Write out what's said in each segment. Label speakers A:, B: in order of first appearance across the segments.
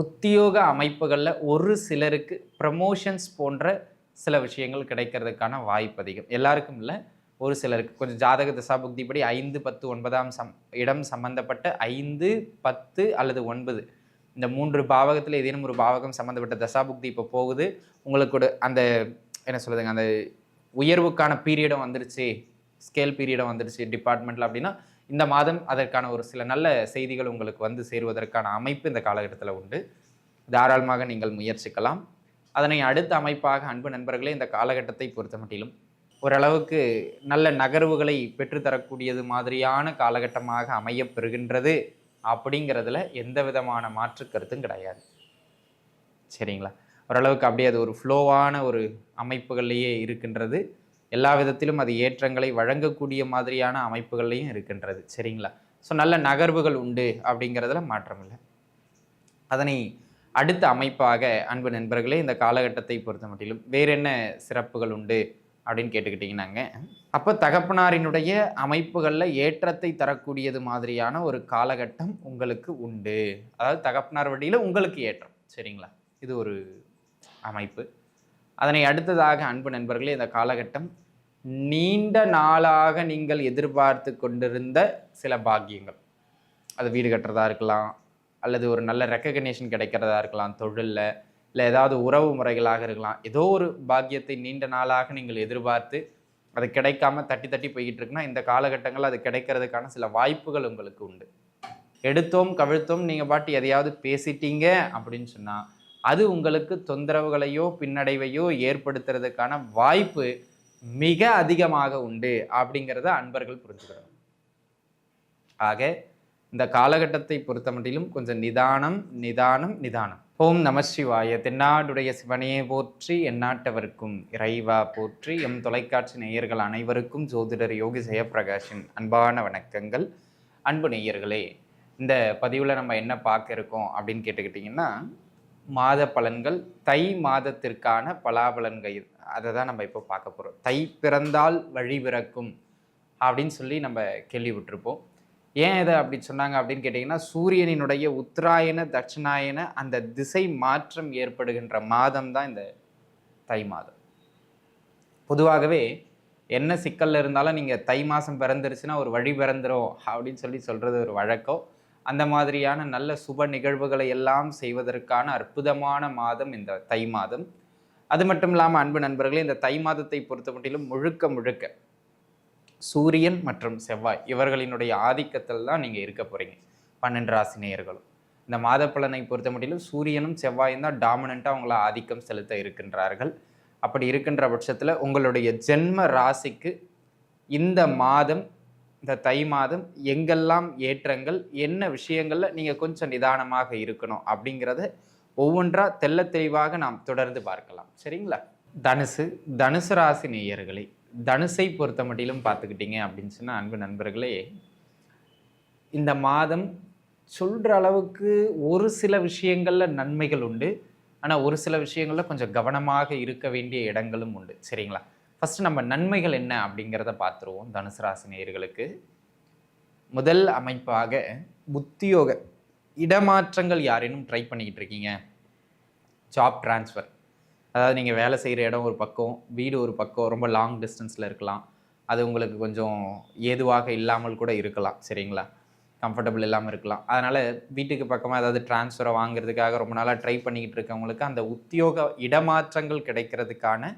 A: உத்தியோக அமைப்புகளில் ஒரு சிலருக்கு ப்ரமோஷன்ஸ் போன்ற சில விஷயங்கள் கிடைக்கிறதுக்கான வாய்ப்பு அதிகம். எல்லாருக்கும் இல்லை ஒரு சிலருக்கு. கொஞ்சம் ஜாதக தசாபுக்தி படி ஐந்து பத்து ஒன்பதாம் சம் இடம் சம்பந்தப்பட்ட ஐந்து பத்து அல்லது ஒன்பது. இந்த மூன்று பாவகத்தில் ஏதேனும் ஒரு பாவகம் சம்மந்தப்பட்ட தசாபுக்தி இப்போ போகுது. உங்களுக்கு அந்த என்ன சொல்லுதுங்க அந்த உயர்வுக்கான பீரியடும் வந்துருச்சு. ஸ்கேல் பீரியடும் வந்துருச்சு டிபார்ட்மெண்ட்டில் அப்படின்னா இந்த மாதம் அதற்கான ஒரு சில நல்ல செய்திகள் உங்களுக்கு வந்து சேருவதற்கான அமைப்பு இந்த காலகட்டத்தில் உண்டு. தாராளமாக நீங்கள் முயற்சிக்கலாம். அதனை அடுத்த அமைப்பாக அன்பு நண்பர்களே இந்த காலகட்டத்தை பொறுத்த மட்டிலும் ஓரளவுக்கு நல்ல நகர்வுகளை பெற்றுத்தரக்கூடியது மாதிரியான காலகட்டமாக அமையப்பெறுகின்றது அப்படிங்கிறதுல எந்த விதமான மாற்று கருத்தும் கிடையாது. சரிங்களா? ஓரளவுக்கு அப்படியே அது ஒரு ஃப்ளோவான ஒரு அமைப்புகள்லேயே இருக்கின்றது. எல்லா விதத்திலும் அது ஏற்றங்களை வழங்கக்கூடிய மாதிரியான அமைப்புகள்லையும் இருக்கின்றது. சரிங்களா? ஸோ நல்ல நகர்வுகள் உண்டு அப்படிங்கிறதுல மாற்றம் இல்லை அதனை அடுத்த அமைப்பாக அன்பு நண்பர்களே இந்த காலகட்டத்தை பொறுத்த மட்டிலும் வேற என்ன சிறப்புகள் உண்டு அப்படின்னு கேட்டுக்கிட்டிங்கன்னாங்க. அப்போ தகப்பனாரினுடைய அமைப்புகளில் ஏற்றத்தை தரக்கூடியது மாதிரியான ஒரு காலகட்டம் உங்களுக்கு உண்டு. அதாவது தகப்பனார் வழியில் உங்களுக்கு ஏற்றம். சரிங்களா? இது ஒரு அமைப்பு. அதனை அடுத்ததாக அன்பு நண்பர்களே இந்த காலகட்டம் நீண்ட நாளாக நீங்கள் எதிர்பார்த்து கொண்டிருந்த சில பாக்கியங்கள். அது வீடு கட்டுறதா இருக்கலாம் அல்லது ஒரு நல்ல ரெக்கக்னேஷன் கிடைக்கிறதா இருக்கலாம் தொழிலில் இல்லை ஏதாவது உறவு முறைகளாக இருக்கலாம். ஏதோ ஒரு பாக்கியத்தை நீண்ட நாளாக நீங்கள் எதிர்பார்த்து அது கிடைக்காம தட்டி தட்டி போய்கிட்டு இருக்குன்னா இந்த காலகட்டங்கள் அது கிடைக்கிறதுக்கான சில வாய்ப்புகள் உங்களுக்கு உண்டு. எடுத்தோம் கவிழ்த்தோம் நீங்கள் பாட்டு எதையாவது பேசிட்டீங்க அப்படின்னு சொன்னால் அது உங்களுக்கு தொந்தரவுகளையோ பின்னடைவையோ ஏற்படுத்துறதுக்கான வாய்ப்பு மிக அதிகமாக உண்டு அப்படிங்கிறத அன்பர்கள் புரிஞ்சுக்கணும். ஆக இந்த காலகட்டத்தை பொறுத்த மட்டிலும் கொஞ்சம் நிதானம் நிதானம் நிதானம். ஓம் நம சிவாய. தென்னாடுடைய சிவனையே போற்றி எந்நாட்டவருக்கும் இறைவா போற்றி. எம் தொலைக்காட்சி நேயர்கள் அனைவருக்கும் ஜோதிடர் யோகி ஜெயப்பிரகாஷின் அன்பான வணக்கங்கள். அன்பு நேயர்களே இந்த பதிவில் நம்ம என்ன பார்க்க இருக்கோம் அப்படின்னு கேட்டுக்கிட்டிங்கன்னா மாத பலன்கள் தை மாதத்திற்கான பலாபலன்கள். அதை தான் நம்ம இப்போ பார்க்க போகிறோம் தை பிறந்தால் வழி பிறக்கும் அப்படின்னு சொல்லி நம்ம கேள்விப்பட்டிருப்போம். ஏன் இதை அப்படி சொன்னாங்க அப்படின்னு கேட்டிங்கன்னா சூரியனினுடைய உத்தராயண தட்சிணாயன அந்த திசை மாற்றம் ஏற்படுகின்ற மாதம் தான் இந்த தை மாதம். பொதுவாகவே என்ன சிக்கலில் இருந்தாலும் நீங்கள் தை மாதம் பிறந்துருச்சுன்னா ஒரு வழி பிறந்துரும் அப்படின்னு சொல்லி சொல்கிறது ஒரு வழக்கம். அந்த மாதிரியான நல்ல சுப நிகழ்வுகளை எல்லாம் செய்வதற்கான அற்புதமான மாதம் இந்த தை மாதம். அது மட்டும் இல்லாமல் அன்பு நண்பர்களே இந்த தை மாதத்தை பொறுத்த மட்டிலும் முழுக்க முழுக்க சூரியன் மற்றும் செவ்வாய் இவர்களினுடைய ஆதிக்கத்தில் தான் நீங்கள் இருக்க போகிறீங்க பன்னெண்டு ராசி நேயர்களும். இந்த மாத பலனை பொறுத்த மட்டிலும் சூரியனும் செவ்வாயும் தான் டாமினண்ட்டாக உங்களை ஆதிக்கம் செலுத்த இருக்கின்றார்கள். அப்படி இருக்கின்ற பட்சத்தில் உங்களுடைய ஜென்ம ராசிக்கு இந்த மாதம் இந்த தை மாதம் எங்கெல்லாம் ஏற்றங்கள் என்ன விஷயங்களில் நீங்கள் கொஞ்சம் நிதானமாக இருக்கணும் அப்படிங்கிறத ஒவ்வொன்றா தெள்ள தெளிவாக நாம் தொடர்ந்து பார்க்கலாம். சரிங்களா? தனுசு தனுசு ராசி நேயர்களே தனுசை பொறுத்த மட்டிலும் பார்த்துக்கிட்டீங்க அப்படின்னு சொன்னால் அன்பு நண்பர்களே இந்த மாதம் சொல்கிற அளவுக்கு ஒரு சில விஷயங்களில் நன்மைகள் உண்டு. ஆனால் ஒரு சில விஷயங்களில் கொஞ்சம் கவனமாக இருக்க வேண்டிய இடங்களும் உண்டு. சரிங்களா? ஃபஸ்ட்டு நம்ம நன்மைகள் என்ன அப்படிங்கிறத பார்த்துருவோம் தனுசு ராசி நேயர்களுக்கு. முதல் அமைப்பாக உத்தியோக இடமாற்றங்கள் யாரேனும் ட்ரை பண்ணிக்கிட்டு இருக்கீங்க ஜாப் ட்ரான்ஸ்ஃபர் அதாவது நீங்கள் வேலை செய்கிற இடம் ஒரு பக்கம் வீடு ஒரு பக்கம் ரொம்ப லாங் டிஸ்டன்ஸில் இருக்கலாம். அது உங்களுக்கு கொஞ்சம் ஏதுவாக இல்லாமல் கூட இருக்கலாம் சரிங்களா? கம்ஃபர்டபுள் இல்லாமல் இருக்கலாம். அதனால் வீட்டுக்கு பக்கமாக ஏதாவது ட்ரான்ஸ்ஃபரை வாங்குறதுக்காக ரொம்ப நாளாக ட்ரை பண்ணிக்கிட்டு இருக்கவங்களுக்கு அந்த உத்தியோக இடமாற்றங்கள் கிடைக்கிறதுக்கான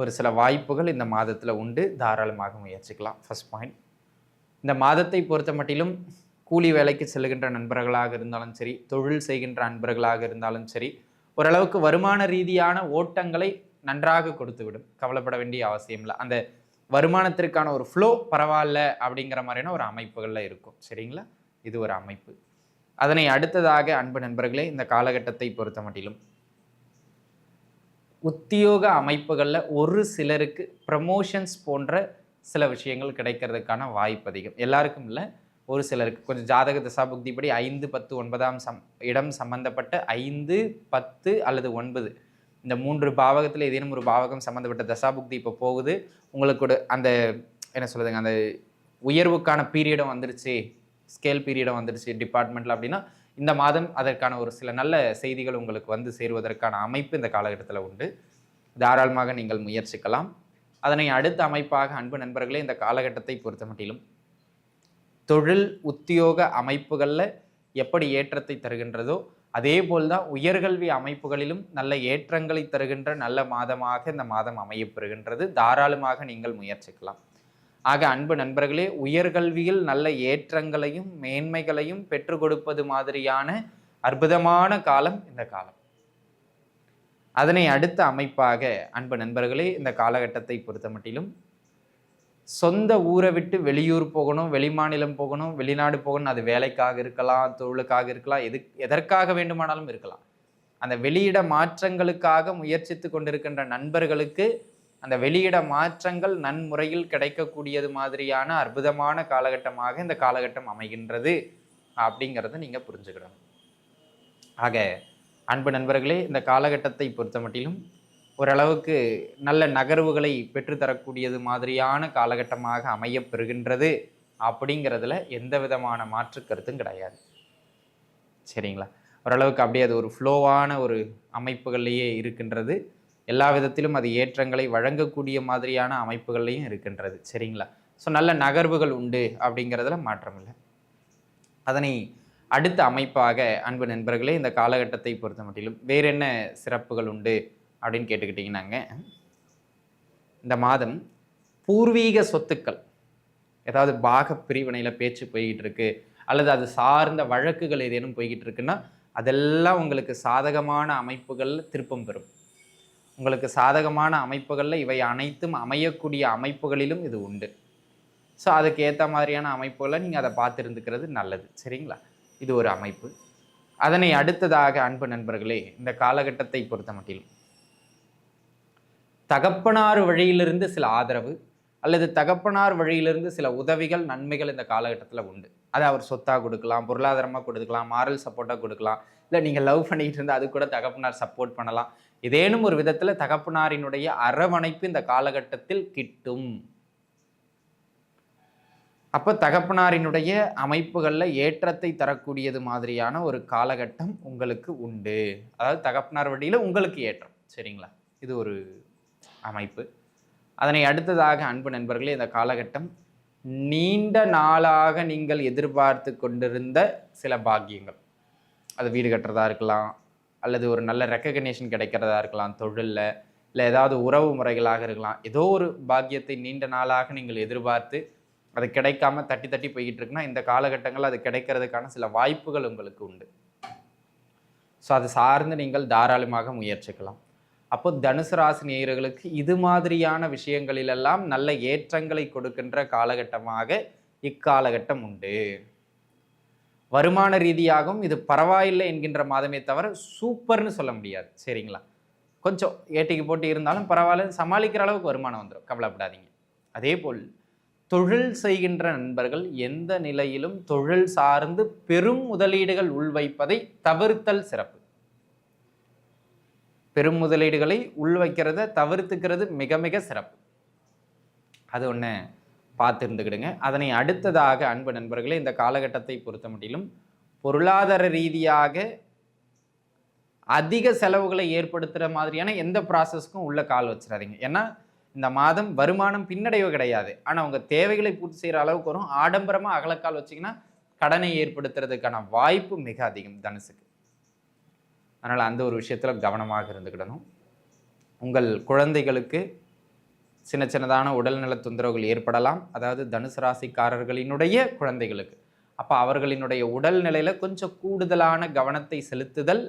A: ஒரு சில வாய்ப்புகள் இந்த மாதத்தில் உண்டு. தாராளமாக முயற்சிக்கலாம். ஃபர்ஸ்ட் பாயிண்ட் இந்த மாதத்தை பொறுத்த மட்டிலும் கூலி வேலைக்கு செல்கின்ற நண்பர்களாக இருந்தாலும் சரி தொழில் செய்கின்ற நண்பர்களாக இருந்தாலும் சரி ஓரளவுக்கு வருமான ரீதியான ஓட்டங்களை நன்றாக கொடுத்துவிடும். கவலைப்பட வேண்டிய அவசியம் இல்லை. அந்த வருமானத்திற்கான ஒரு ஃப்ளோ பரவாயில்ல அப்படிங்கிற மாதிரியான ஒரு அமைப்புகளில் இருக்கும். சரிங்களா? இது ஒரு அமைப்பு. அதனை அடுத்ததாக அன்பு நண்பர்களே இந்த காலகட்டத்தை பொறுத்த மட்டிலும் உத்தியோக அமைப்புகளில் ஒரு சிலருக்கு ப்ரமோஷன்ஸ் போன்ற சில விஷயங்கள் கிடைக்கிறதுக்கான வாய்ப்பு அதிகம். எல்லாருக்கும் இல்லை. ஒரு சிலருக்கு கொஞ்சம் ஜாதக தசாபுக்தி படி ஐந்து பத்து ஒன்பதாம் சம் இடம் சம்பந்தப்பட்ட ஐந்து பத்து அல்லது ஒன்பது. இந்த மூன்று பாவகத்தில் ஏதேனும் ஒரு பாவகம் சம்மந்தப்பட்ட தசாபுக்தி இப்போ போகுது. உங்களுக்கு அந்த என்ன சொல்லுதுங்க அந்த உயர்வுக்கான பீரியடும் வந்துருச்சு. ஸ்கேல் பீரியடும் வந்துருச்சு டிபார்ட்மெண்ட்டில் அப்படின்னா இந்த மாதம் அதற்கான ஒரு சில நல்ல செய்திகள் உங்களுக்கு வந்து சேருவதற்கான அமைப்பு இந்த காலகட்டத்தில் உண்டு. தாராளமாக நீங்கள் முயற்சிக்கலாம். அதனை அடுத்த அமைப்பாக அன்பு நண்பர்களே இந்த காலகட்டத்தை பொறுத்த மட்டிலும் தொழில் உத்தியோக அமைப்புகளில் எப்படி ஏற்றத்தை தருகின்றதோ அதே போல்தான் உயர்கல்வி அமைப்புகளிலும் நல்ல ஏற்றங்களை தருகின்ற நல்ல மாதமாக இந்த மாதம் அமையப்பெறுகின்றது தாராளமாக நீங்கள் முயற்சிக்கலாம். ஆக அன்பு நண்பர்களே உயர்கல்வியில் நல்ல ஏற்றங்களையும் மேன்மைகளையும் பெற்றுக் கொடுப்பது மாதிரியான அற்புதமான காலம் இந்த காலம். அதனை அடுத்த அமைப்பாக அன்பு நண்பர்களே இந்த காலகட்டத்தை பொறுத்த மட்டிலும் சொந்த ஊரை விட்டு வெளியூர் போகணும் வெளிமாநிலம் போகணும் வெளிநாடு போகணும் அது வேலைக்காக இருக்கலாம் தொழிலுக்காக இருக்கலாம் எது எதற்காக வேண்டுமானாலும் இருக்கலாம். அந்த வெளியிட மாற்றங்களுக்காக முயற்சித்து கொண்டிருக்கின்ற நண்பர்களுக்கு அந்த வெளியிட மாற்றங்கள் நன்முறையில் கிடைக்கக்கூடியது மாதிரியான அற்புதமான காலகட்டமாக இந்த காலகட்டம் அமைகின்றது அப்படிங்கிறத நீங்கள் புரிஞ்சுக்கிடணும். ஆக அன்பு நண்பர்களே இந்த காலகட்டத்தை பொறுத்த மட்டிலும் ஓரளவுக்கு நல்ல நகர்வுகளை பெற்றுத்தரக்கூடியது மாதிரியான காலகட்டமாக அமையப் பெறுகின்றது அப்படிங்கிறதுல எந்த விதமான மாற்று கருத்தும் கிடையாது. சரிங்களா? ஓரளவுக்கு அப்படியே அது ஒரு ஃப்ளோவான ஒரு அமைப்புகள்லேயே இருக்கின்றது. எல்லா விதத்திலும் அது ஏற்றங்களை வழங்கக்கூடிய மாதிரியான அமைப்புகள்லையும் இருக்கின்றது. சரிங்களா? ஸோ நல்ல நகர்வுகள் உண்டு அப்படிங்கிறதுல மாற்றம் இல்லை. அதனை அடுத்த அமைப்பாக அன்பு நண்பர்களே இந்த காலகட்டத்தை பொறுத்த மட்டிலும் வேற என்ன சிறப்புகள் உண்டு அப்படின்னு கேட்டுக்கிட்டிங்கன்னாங்க. இந்த மாதம் பூர்வீக சொத்துக்கள் ஏதாவது பாக பிரிவினையில் பேச்சு போய்கிட்டு இருக்கு அல்லது அது சார்ந்த வழக்குகள் ஏதேனும் போய்கிட்டு இருக்குன்னா அதெல்லாம் உங்களுக்கு சாதகமான அமைப்புகளில் திருப்பம் பெறும். உங்களுக்கு சாதகமான அமைப்புகளில் இவை அனைத்தும் அமையக்கூடிய அமைப்புகளிலும் இது உண்டு. ஸோ அதுக்கு ஏற்ற மாதிரியான அமைப்புகளை நீங்கள் அதை பார்த்துருந்துக்கிறது நல்லது. சரிங்களா? இது ஒரு அமைப்பு. அதனை அடுத்ததாக அன்பு நண்பர்களே இந்த காலகட்டத்தை பொறுத்த மட்டிலும் தகப்பனார் வழியிலிருந்து சில ஆதரவு அல்லது தகப்பனார் வழியிலிருந்து சில உதவிகள் நன்மைகள் இந்த காலகட்டத்தில் உண்டு. அதை அவர் சொத்தாக கொடுக்கலாம் பொருளாதாரமாக கொடுக்கலாம் மாரல் சப்போர்ட்டாக கொடுக்கலாம். இல்லை நீங்கள் லவ் பண்ணிக்கிட்டு இருந்தால் அது கூட தகப்பனார் சப்போர்ட் பண்ணலாம். ஏதேனும் ஒரு விதத்தில் தகப்பனாரினுடைய அரவணைப்பு இந்த காலகட்டத்தில் கிட்டும். அப்போ தகப்பனாரினுடைய அமைப்புகளில் ஏற்றத்தை தரக்கூடியது மாதிரியான ஒரு காலகட்டம் உங்களுக்கு உண்டு. அதாவது தகப்பனார் வழியில் உங்களுக்கு ஏற்றம். சரிங்களா? இது ஒரு அமைப்பு. அதனை அடுத்ததாக அன்பு நண்பர்களே இந்த காலகட்டம் நீண்ட நாளாக நீங்கள் எதிர்பார்த்து கொண்டிருந்த சில பாக்கியங்கள். அது வீடு கட்டுறதா இருக்கலாம் அல்லது ஒரு நல்ல ரெக்கக்னேஷன் கிடைக்கிறதா இருக்கலாம் தொழிலில் இல்லை ஏதாவது உறவு முறைகளாக இருக்கலாம் ஏதோ ஒரு பாக்கியத்தை நீண்ட நாளாக நீங்கள் எதிர்பார்த்து அது கிடைக்காம தட்டி தட்டி போய்கிட்டு இருக்குன்னா இந்த காலகட்டங்களில் அது கிடைக்கிறதுக்கான சில வாய்ப்புகள் உங்களுக்கு உண்டு. ஸோ அது சார்ந்து நீங்கள் தாராளமாக முயற்சிக்கலாம். அப்போ தனுசு ராசி நேயர்களுக்கு இது மாதிரியான விஷயங்களிலெல்லாம் நல்ல ஏற்றங்களை கொடுக்கின்ற காலகட்டமாக இக்காலகட்டம் உண்டு. வருமான ரீதியாகவும் இது பரவாயில்லை என்கின்ற மாதமே தவிர சூப்பர்னு சொல்ல முடியாது. சரிங்களா? கொஞ்சம் ஏட்டிக்கு போட்டி இருந்தாலும் பரவாயில்ல சமாளிக்கிற அளவுக்கு வருமானம் வந்துடும் கவலைப்படாதீங்க. அதே போல் தொழில் செய்கின்ற நண்பர்கள் எந்த நிலையிலும் தொழில் சார்ந்து பெரும் முதலீடுகள் உள்வைப்பதை தவிர்த்தல் சிறப்பு. பெரும் முதலீடுகளை உள்வைக்கிறத தவிர்த்துக்கிறது மிக மிக சிறப்பு. அது ஒன்று பார்த்து இருந்துக்கிடுங்க அதனை அடுத்ததாக அன்பு நண்பர்களே இந்த காலகட்டத்தை பொறுத்த மட்டிலும் பொருளாதார ரீதியாக அதிக செலவுகளை ஏற்படுத்துகிற மாதிரியான எந்த ப்ராசஸ்க்கும் உள்ள கால் வச்சிடாதீங்க ஏன்னா இந்த மாதம் வருமானம் பின்னடைவு கிடையாது. ஆனால் உங்கள் தேவைகளை பூர்த்தி செய்கிற அளவுக்கு வரும். ஆடம்பரமாக அகலக்கால் வச்சிங்கன்னா கடனை ஏற்படுத்துறதுக்கான வாய்ப்பு மிக அதிகம் தனுசுக்கு. அதனால் அந்த ஒரு விஷயத்தில் கவனமாக இருந்துக்கிடணும். உங்கள் குழந்தைகளுக்கு சின்ன சின்னதான உடல்நல தொந்தரவுகள் ஏற்படலாம். அதாவது தனுசு ராசிக்காரர்களினுடைய குழந்தைகளுக்கு. அப்போ அவர்களினுடைய உடல்நிலையில் கொஞ்சம் கூடுதலான கவனத்தை செலுத்துதல்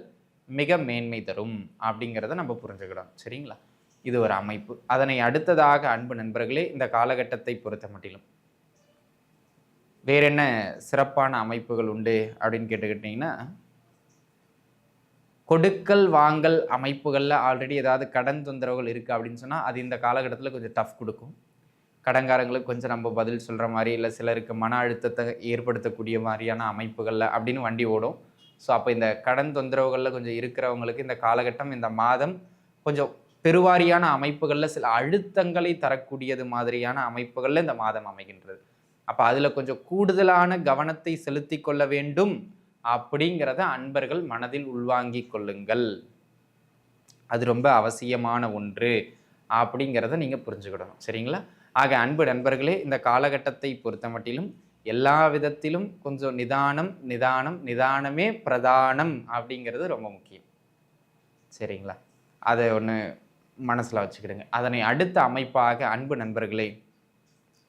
A: மிக மேன்மை தரும் அப்படிங்கிறத நம்ம புரிஞ்சுக்கிறோம். சரிங்களா? இது ஒரு அமைப்பு. அதனை அடுத்ததாக அன்பு நண்பர்களே இந்த காலகட்டத்தை பொறுத்த மட்டிலும். வேற என்ன சிறப்பான அமைப்புகள் உண்டு அப்படின்னு கேட்டுக்கிட்டிங்கன்னா கொடுக்கல் வாங்கல் அமைப்புகளில் ஆல்ரெடி ஏதாவது கடன் தொந்தரவுகள் இருக்குது அப்படின்னு சொன்னால் அது இந்த காலகட்டத்தில் கொஞ்சம் டஃப் கொடுக்கும். கடன்காரங்களுக்கு கொஞ்சம் நம்ம பதில் சொல்கிற மாதிரி இல்லை சிலருக்கு மன அழுத்தத்தை ஏற்படுத்தக்கூடிய மாதிரியான அமைப்புகளில் அப்படின்னு வண்டி ஓடும். ஸோ அப்போ இந்த கடன் தொந்தரவுகளில் கொஞ்சம் இருக்கிறவங்களுக்கு இந்த காலகட்டம் இந்த மாதம் கொஞ்சம் பெருவாரியான அமைப்புகளில் சில அழுத்தங்களை தரக்கூடியது மாதிரியான அமைப்புகளில் இந்த மாதம் அமைகின்றது. அப்போ அதில் கொஞ்சம் கூடுதலான கவனத்தை செலுத்தி கொள்ள வேண்டும். அப்படிங்கிறத அன்பர்கள் மனதில் உள்வாங்கிக் கொள்ளுங்கள். அது ரொம்ப அவசியமான ஒன்று அப்படிங்கிறத நீங்கள் புரிஞ்சுக்கிடணும். சரிங்களா? ஆக அன்பு நண்பர்களே இந்த காலகட்டத்தை பொறுத்த மட்டிலும் எல்லா விதத்திலும் கொஞ்சம் நிதானம் நிதானம் நிதானமே பிரதானம் அப்படிங்கிறது ரொம்ப முக்கியம். சரிங்களா? அதை ஒன்று மனசில் வச்சுக்கிடுங்க. அதனை அடுத்த அமைப்பாக அன்பு நண்பர்களே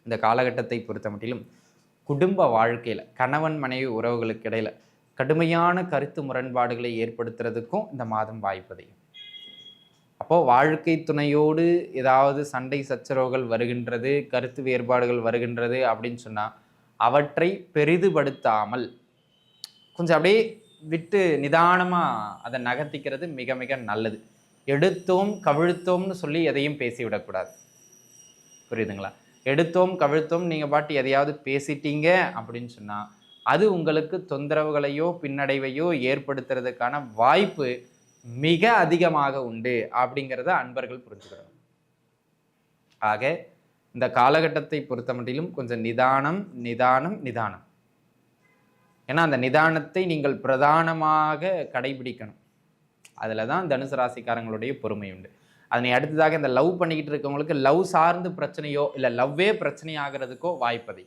A: இந்த காலகட்டத்தை பொறுத்த மட்டிலும் குடும்ப வாழ்க்கையில் கணவன் மனைவி உறவுகளுக்கு இடையில் கடுமையான கருத்து முரண்பாடுகளை ஏற்படுத்துறதுக்கும் இந்த மாதம் வாய்ப்பதையும் அப்போது வாழ்க்கை துணையோடு ஏதாவது சண்டை சச்சரவுகள் வருகின்றது கருத்து வேறுபாடுகள் வருகின்றது அப்படின்னு சொன்னால் அவற்றை பெரிதுபடுத்தாமல் கொஞ்சம் அப்படியே விட்டு நிதானமாக அதை நகர்த்திக்கிறது மிக மிக நல்லது. எடுத்தோம் கவிழ்த்தோம்னு சொல்லி எதையும் பேசிவிடக்கூடாது. புரியுதுங்களா? எடுத்தோம் கவிழ்த்தோம் நீங்கள் பாட்டு எதையாவது பேசிட்டீங்க அப்படின்னு சொன்னால் அது உங்களுக்கு தொந்தரவுகளையோ பின்னடைவையோ ஏற்படுத்துறதுக்கான வாய்ப்பு மிக அதிகமாக உண்டு அப்படிங்கிறத அன்பர்கள் புரிஞ்சுக்கணும். ஆக இந்த காலகட்டத்தை பொறுத்த மட்டிலும் கொஞ்சம் நிதானம் நிதானம் நிதானம். ஏன்னா அந்த நிதானத்தை நீங்கள் பிரதானமாக கடைபிடிக்கணும். அதில் தான் தனுசு ராசிக்காரங்களுடைய பொறுமை உண்டு. அதனை அடுத்ததாக இந்த லவ் பண்ணிக்கிட்டு இருக்கவங்களுக்கு லவ் சார்ந்து பிரச்சனையோ இல்லை லவ்வே பிரச்சனை ஆகிறதுக்கோ வாய்ப்பதை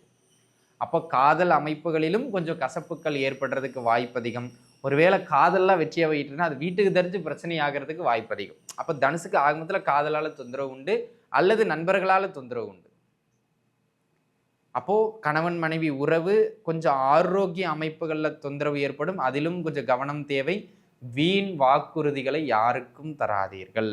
A: அப்போ காதல் அமைப்புகளிலும் கொஞ்சம் கசப்புக்கள் ஏற்படுறதுக்கு வாய்ப்பு அதிகம். ஒருவேளை காதல்லாம் வெற்றியாக வைட்டுனா அது வீட்டுக்கு தெரிஞ்சு பிரச்சனை ஆகிறதுக்கு வாய்ப்பதிகம் அப்போ தனுசுக்கு ஆகமத்தில் காதலால் தொந்தரவு உண்டு அல்லது நண்பர்களால் தொந்தரவு உண்டு. அப்போது கணவன் மனைவி உறவு கொஞ்சம் ஆரோக்கிய அமைப்புகளில் தொந்தரவு ஏற்படும் அதிலும் கொஞ்சம் கவனம் தேவை. வீண் வாக்குறுதிகளை யாருக்கும் தராதீர்கள்.